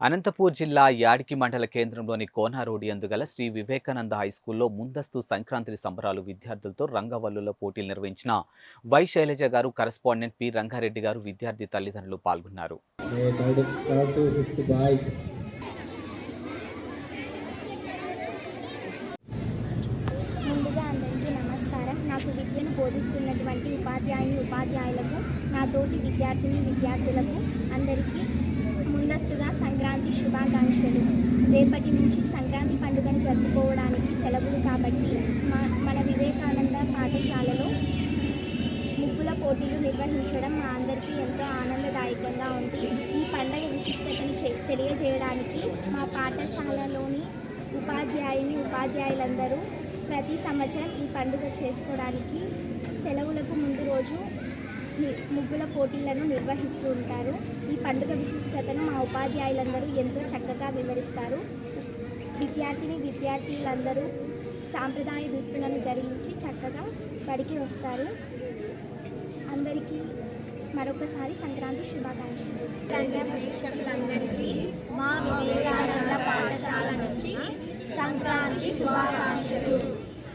అనంతపూర్ జిల్లా యాడికి మండల కేంద్రంలోని కోనారోడి అందుగల శ్రీ వివేకానంద హై స్కూల్లో ముందస్తు సంక్రాంతి సంబరాలు విద్యార్థులతో రంగవల్లుల పోటీలు నిర్వహించిన వై శైలజ గారు కరస్పాండెంట్ పి రంగారెడ్డి గారు విద్యార్థి తల్లిదండ్రులు పాల్గొన్నారు. నాకు విద్యను బోధిస్తున్నటువంటి ఉపాధ్యాయుని ఉపాధ్యాయులకు నా తోటి విద్యార్థిని విద్యార్థులకు అందరికీ ముందస్తుగా సంక్రాంతి శుభాకాంక్షలు. రేపటి నుంచి సంక్రాంతి పండుగను జరుపుకోవడానికి సెలవులు కాబట్టి మా మన వివేకానంద పాఠశాలలో ముగ్గుల పోటీలు నిర్వహించడం మా అందరికీ ఎంతో ఆనందదాయకంగా ఉంది. ఈ పండగ విశిష్టతను చె- తెలియజేయడానికి మా పాఠశాలలోని ఉపాధ్యాయుని ఉపాధ్యాయులందరూ ప్రతి సంవత్సరం ఈ పండుగ చేసుకోవడానికి ముగ్గుల పోటీలను నిర్వహిస్తూ ఉంటారు. ఈ పండుగ విశిష్టతను మా ఉపాధ్యాయులందరూ ఎంతో చక్కగా వివరిస్తారు. విద్యార్థిని విద్యార్థులందరూ సాంప్రదాయ దుస్తులను ధరించి చక్కగా బడికి వస్తారు. అందరికీ మరొకసారి సంక్రాంతి శుభాకాంక్షలు. ప్రేక్షకులందరికీ మా వివేకానంద పాఠశాల నుంచి సంక్రాంతి శుభాకాంక్ష